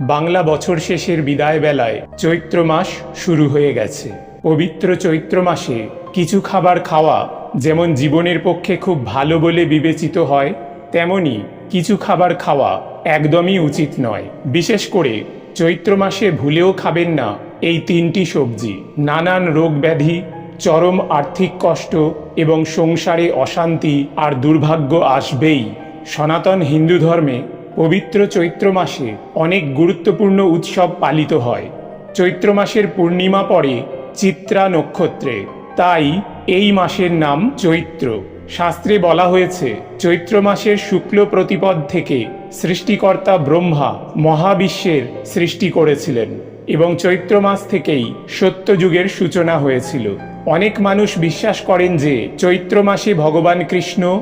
বাংলা বছর শেষের বিদায় বেলায় চৈত্র মাস শুরু হয়ে গেছে। পবিত্র চৈত্র মাসে কিছু খাবার খাওয়া যেমন জীবনের পক্ষে খুব ভালো বলে বিবেচিত হয়, তেমনি কিছু খাবার খাওয়া একদমই উচিত নয়। বিশেষ করে চৈত্র মাসে ভুলেও খাবেন না এই তিনটি সবজি। নানান রোগ ব্যাধি, চরম আর্থিক কষ্ট এবং সংসারে অশান্তি আর দুর্ভাগ্য আসবেই। সনাতন হিন্দু ধর্মে পবিত্র চৈত্র মাসে অনেক গুরুত্বপূর্ণ উৎসব পালিত হয়। চৈত্র মাসের পূর্ণিমা পড়ে চিত্রা নক্ষত্রে। তাই এই মাসের নাম চৈত্র। শাস্ত্রে বলা হয়েছে, চৈত্র মাসের শুক্ল প্রতিপদ থেকে সৃষ্টিকর্তা ব্রহ্মা মহাবিশ্বের সৃষ্টি করেছিলেন এবং চৈত্র মাস থেকেই সত্যযুগের সূচনা হয়েছিল। অনেক মানুষ বিশ্বাস করেন যে চৈত্র মাসে ভগবান কৃষ্ণ,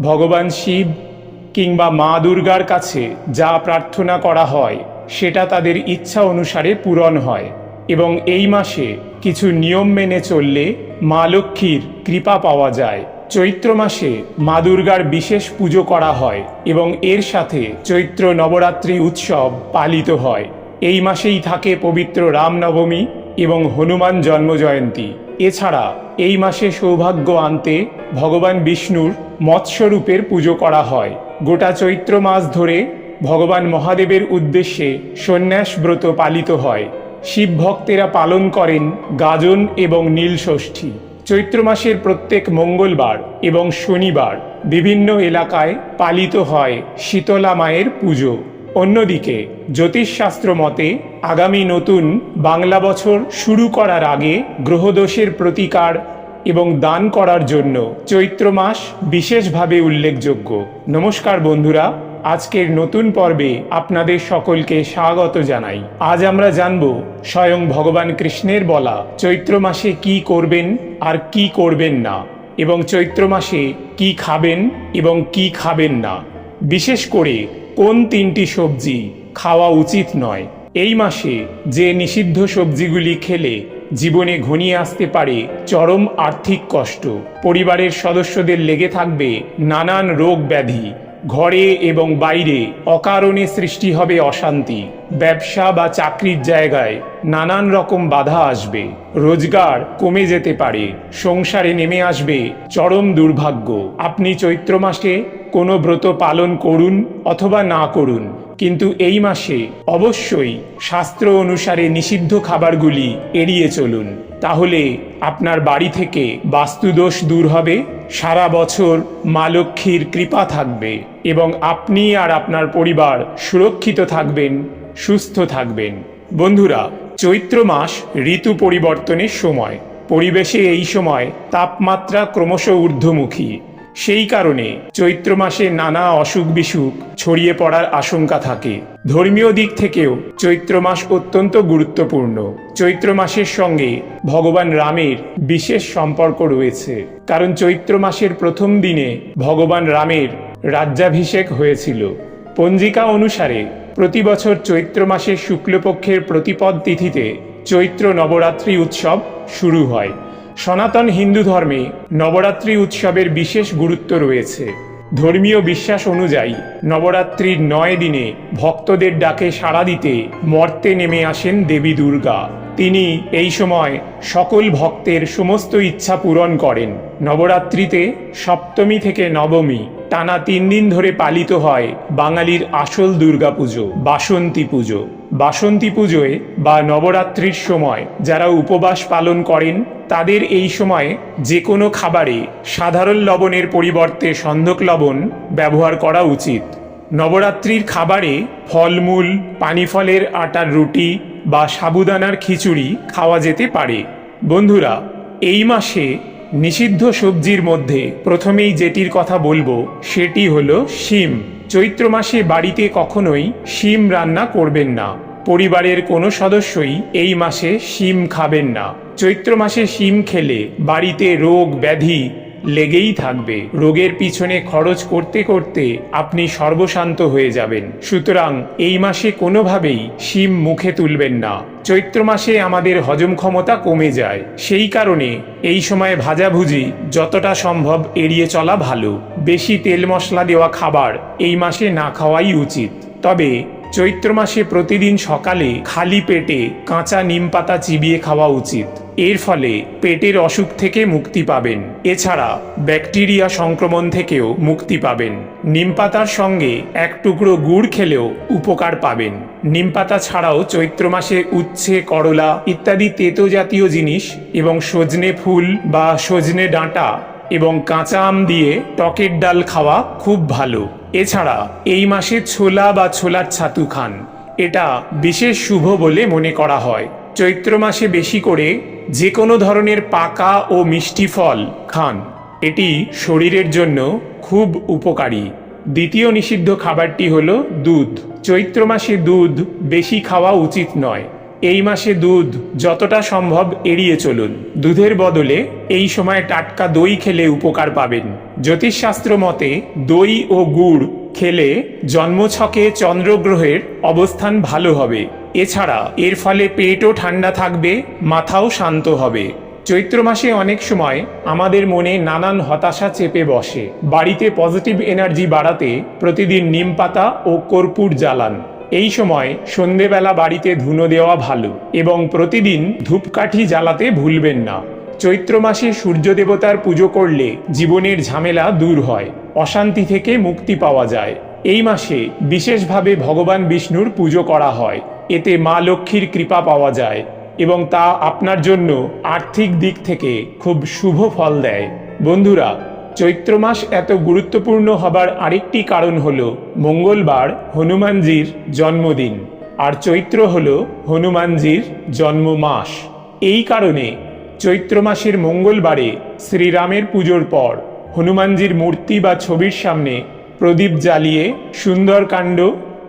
ভগবান শিব কিংবা মা দুর্গার কাছে যা প্রার্থনা করা হয়, সেটা তাদের ইচ্ছা অনুসারে পূরণ হয় এবং এই মাসে কিছু নিয়ম মেনে চললে মা লক্ষ্মীর কৃপা পাওয়া যায়। চৈত্র মাসে মা দুর্গার বিশেষ পুজো করা হয় এবং এর সাথে চৈত্র নবরাত্রি উৎসব পালিত হয়। এই মাসেই থাকে পবিত্র রামনবমী এবং হনুমান জন্মজয়ন্তী। এছাড়া এই মাসে সৌভাগ্য আনতে ভগবান বিষ্ণুর মৎস্যরূপের পুজো করা হয়। গোটা চৈত্র মাস ধরে ভগবান মহাদেবের উদ্দেশ্যে সন্ন্যাস ব্রত পালিত হয়। শিব ভক্তেরা পালন করেন গাজন এবং নীল ষষ্ঠী। চৈত্র মাসের প্রত্যেক মঙ্গলবার এবং শনিবার বিভিন্ন এলাকায় পালিত হয় শীতলা মায়ের পুজো। অন্যদিকে জ্যোতিষশাস্ত্র মতে আগামী নতুন বাংলা বছর শুরু করার আগে গ্রহদোষের প্রতিকার এবং দান করার জন্য চৈত্র মাস বিশেষভাবে উল্লেখযোগ্য। নমস্কার বন্ধুরা, আজকের নতুন পর্বে আপনাদের সকলকে স্বাগত জানাই। আজ আমরা জানব স্বয়ং ভগবান কৃষ্ণের বলা চৈত্র মাসে কি করবেন আর কি করবেন না এবং চৈত্র মাসে কি খাবেন এবং কি খাবেন না। বিশেষ করে কোন তিনটি সবজি খাওয়া উচিত নয়। এই মাসে যে নিষিদ্ধ সবজিগুলি খেলে জীবনে ঘনিয়ে আসতে পারে চরম আর্থিক কষ্ট। পরিবারের সদস্যদের লেগে থাকবে নানান রোগ ব্যাধি। ঘরে এবং বাইরে অকারণে সৃষ্টি হবে অশান্তি। ব্যবসা বা চাকরির জায়গায় নানান রকম বাধা আসবে। রোজগার কমে যেতে পারে। সংসারে নেমে আসবে চরম দুর্ভাগ্য। আপনি চৈত্র মাসে কোনো ব্রত পালন করুন অথবা না করুন। কিন্তু এই মাসে অবশ্যই শাস্ত্র অনুসারে নিষিদ্ধ খাবারগুলি এড়িয়ে চলুন। তাহলে আপনার বাড়ি থেকে বাস্তুদোষ দূর হবে, সারা বছর মা লক্ষ্মীর কৃপা থাকবে এবং আপনি আর আপনার পরিবার সুরক্ষিত থাকবেন, সুস্থ থাকবেন। বন্ধুরা, চৈত্র মাস ঋতু পরিবর্তনের সময়। পরিবেশে এই সময় তাপমাত্রা ক্রমশ ঊর্ধ্বমুখী। সেই কারণে চৈত্র মাসে নানা অসুখ বিসুখ ছড়িয়ে পড়ার আশঙ্কা থাকে। ধর্মীয় দিক থেকেও চৈত্র মাস অত্যন্ত গুরুত্বপূর্ণ। চৈত্র মাসের সঙ্গে ভগবান রামের বিশেষ সম্পর্ক রয়েছে। কারণ চৈত্র মাসের প্রথম দিনে ভগবান রামের রাজ্যাভিষেক হয়েছিল। পঞ্জিকা অনুসারে প্রতি বছর চৈত্র মাসের শুক্লপক্ষের প্রতিপদ তিথিতে চৈত্র নবরাত্রি উৎসব শুরু হয়। সনাতন হিন্দু ধর্মে নবরাত্রি উৎসবের বিশেষ গুরুত্ব রয়েছে। ধর্মীয় বিশ্বাস অনুযায়ী নবরাত্রির নয় দিনে ভক্তদের ডাকে সাড়া দিতে মর্তে নেমে আসেন দেবী দুর্গা। তিনি এই সময় সকল ভক্তের সমস্ত ইচ্ছা পূরণ করেন। নবরাত্রিতে সপ্তমী থেকে নবমী টানা তিন দিন ধরে পালিত হয় বাঙালির আসল দুর্গাপুজো বাসন্তী পুজো। বাসন্তী পুজোয় বা নবরাত্রির সময় যারা উপবাস পালন করেন তাদের এই সময় যে কোনো খাবারে সাধারণ লবণের পরিবর্তে সন্ধক লবণ ব্যবহার করা উচিত। নবরাত্রির খাবারে ফলমূল, পানিফলের আটার রুটি বা সাবুদানার খিচুড়ি খাওয়া যেতে পারে। বন্ধুরা, এই মাসে নিষিদ্ধ সবজির মধ্যে প্রথমেই যেটির কথা বলব, সেটি হলো শিম। চৈত্র মাসে বাড়িতে কখনোই শিম রান্না করবেন না। পরিবারের কোনো সদস্যই এই মাসে শিম খাবেন না। চৈত্র মাসে শিম খেলে বাড়িতে রোগ ব্যাধি লেগেই থাকবে। রোগের পিছনে খরচ করতে করতে আপনি সর্বশান্ত হয়ে যাবেন। সুতরাং এই মাসে কোনোভাবেই শিম মুখে তুলবেন না। চৈত্র মাসে আমাদের হজম ক্ষমতা কমে যায়। সেই কারণে এই সময় ভাজাভুজি যতটা সম্ভব এড়িয়ে চলা ভালো। বেশি তেল মশলা দেওয়া খাবার এই মাসে না খাওয়াই উচিত। তবে চৈত্র মাসে প্রতিদিন সকালে খালি পেটে কাঁচা নিম পাতা চিবিয়ে খাওয়া উচিত। এর ফলে পেটের অসুখ থেকে মুক্তি পাবেন। এছাড়া ব্যাকটেরিয়া সংক্রমণ থেকেও মুক্তি পাবেন। নিম পাতার সঙ্গে এক টুকরো গুড় খেলেও উপকার পাবেন। নিম পাতা ছাড়াও চৈত্র মাসে উচ্ছে, করলা ইত্যাদি তেতো জাতীয় জিনিস এবং সজনে ফুল বা সজনে ডাঁটা এবং কাঁচা আম দিয়ে টকের ডাল খাওয়া খুব ভালো। এছাড়া এই মাসে ছোলা বা ছোলার ছাতু খান। এটা বিশেষ শুভ বলে মনে করা হয়। চৈত্র মাসে বেশি করে যে কোনো ধরনের পাকা ও মিষ্টি ফল খান। এটি শরীরের জন্য খুব উপকারী। দ্বিতীয় নিষিদ্ধ খাবারটি হলো দুধ। চৈত্র মাসে দুধ বেশি খাওয়া উচিত নয়। এই মাসে দুধ যতটা সম্ভব এড়িয়ে চলুন। দুধের বদলে এই সময় টাটকা দই খেলে উপকার পাবেন। জ্যোতিষশাস্ত্র মতে, দই ও গুড় খেলে জন্মছকে চন্দ্রগ্রহের অবস্থান ভালো হবে। এছাড়া এর ফলে পেটও ঠান্ডা থাকবে, মাথাও শান্ত হবে। চৈত্র মাসে অনেক সময় আমাদের মনে নানান হতাশা চেপে বসে। বাড়িতে পজিটিভ এনার্জি বাড়াতে প্রতিদিন নিম পাতা ও কর্পূর জ্বালান। এই সময় সন্ধেবেলা বাড়িতে ধুনো দেওয়া ভালো এবং প্রতিদিন ধূপকাঠি জ্বালাতে ভুলবেন না। চৈত্র মাসে সূর্য দেবতার পুজো করলে জীবনের ঝামেলা দূর হয়, অশান্তি থেকে মুক্তি পাওয়া যায়। এই মাসে বিশেষভাবে ভগবান বিষ্ণুর পুজো করা হয়, এতে মা লক্ষ্মীর কৃপা পাওয়া যায় এবং তা আপনার জন্য আর্থিক দিক থেকে খুব শুভ ফল দেয়। বন্ধুরা চৈত্র মাস এত গুরুত্বপূর্ণ হবার আরেকটি কারণ হল মঙ্গলবার হনুমানজির জন্মদিন, আর চৈত্র হল হনুমানজির জন্ম মাস এই কারণে চৈত্র মাসের মঙ্গলবারে শ্রীরামের পুজোর পর হনুমানজির মূর্তি বা ছবির সামনে প্রদীপ জ্বালিয়ে সুন্দরকাণ্ড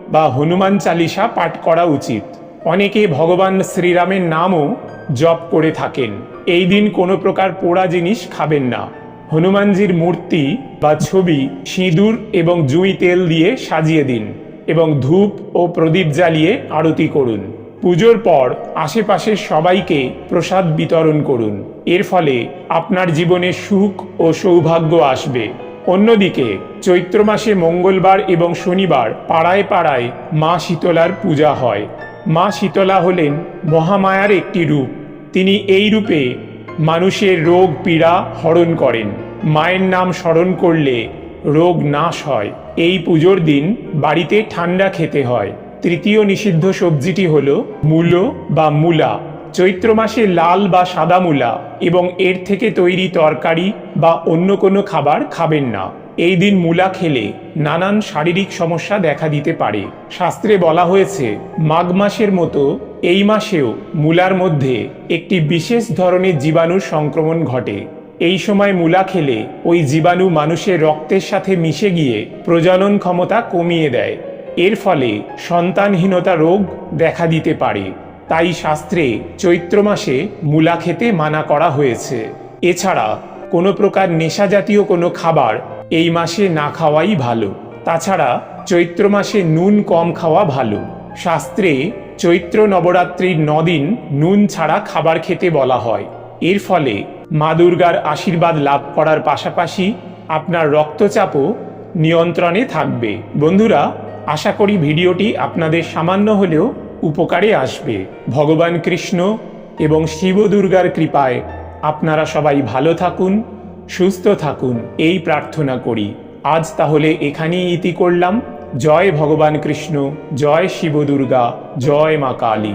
বা হনুমান চালিসা পাঠ করা উচিত। অনেকে ভগবান শ্রীরামের নামও জপ করে থাকেন। এই দিন কোনো প্রকার পোড়া জিনিস খাবেন না। হনুমানজির মূর্তি বা ছবি সিঁদুর এবং জুঁই তেল দিয়ে সাজিয়ে দিন এবং ধূপ ও প্রদীপ জ্বালিয়ে আরতি করুন। পুজোর পর আশেপাশের সবাইকে প্রসাদ বিতরণ করুন। এর ফলে আপনার জীবনে সুখ ও সৌভাগ্য আসবে। অন্যদিকে, চৈত্র মাসে মঙ্গলবার এবং শনিবার পাড়ায় পাড়ায় মা শীতলার পূজা হয়। মা শীতলা হলেন মহামায়ার একটি রূপ। তিনি এই রূপে মানুষের রোগ পীড়া হরণ করেন। মায়ের নাম স্মরণ করলে রোগ নাশ হয়। এই পুজোর দিন বাড়িতে ঠান্ডা খেতে হয়। তৃতীয় নিষিদ্ধ সবজিটি হল মূলো বা মূলা। চৈত্র মাসে লাল বা সাদা মূলা এবং এর থেকে তৈরি তরকারি বা অন্য কোনো খাবার খাবেন না। এই দিন মূলা খেলে নানান শারীরিক সমস্যা দেখা দিতে পারে। শাস্ত্রে বলা হয়েছে, মাঘ মাসের মতো এই মাসেও মূলার মধ্যে একটি বিশেষ ধরনের জীবাণুর সংক্রমণ ঘটে। এই সময় মূলা খেলে ওই জীবাণু মানুষের রক্তের সাথে মিশে গিয়ে প্রজনন ক্ষমতা কমিয়ে দেয়। এর ফলে সন্তানহীনতা রোগ দেখা দিতে পারে। তাই শাস্ত্রে চৈত্র মাসে মূলা খেতে মানা করা হয়েছে। এছাড়া কোনো প্রকার নেশা জাতীয় কোনো খাবার এই মাসে না খাওয়াই ভালো। তাছাড়া চৈত্র মাসে নুন কম খাওয়া ভালো। শাস্ত্রে চৈত্র নবরাত্রির নদিন নুন ছাড়া খাবার খেতে বলা হয়। এর ফলে মা দুর্গার আশীর্বাদ লাভ করার পাশাপাশি আপনার রক্তচাপও নিয়ন্ত্রণে থাকবে। বন্ধুরা, আশা করি ভিডিওটি আপনাদের সামান্য হলেও উপকারে আসবে। ভগবান কৃষ্ণ এবং শিব দুর্গার কৃপায় আপনারা সবাই ভালো থাকুন। সুস্থ থাকুন, এই প্রার্থনা করি। আজ তাহলে এখানেই ইতি করলাম। জয় ভগবান কৃষ্ণ, জয় শিবদুর্গা, জয় মা কালী।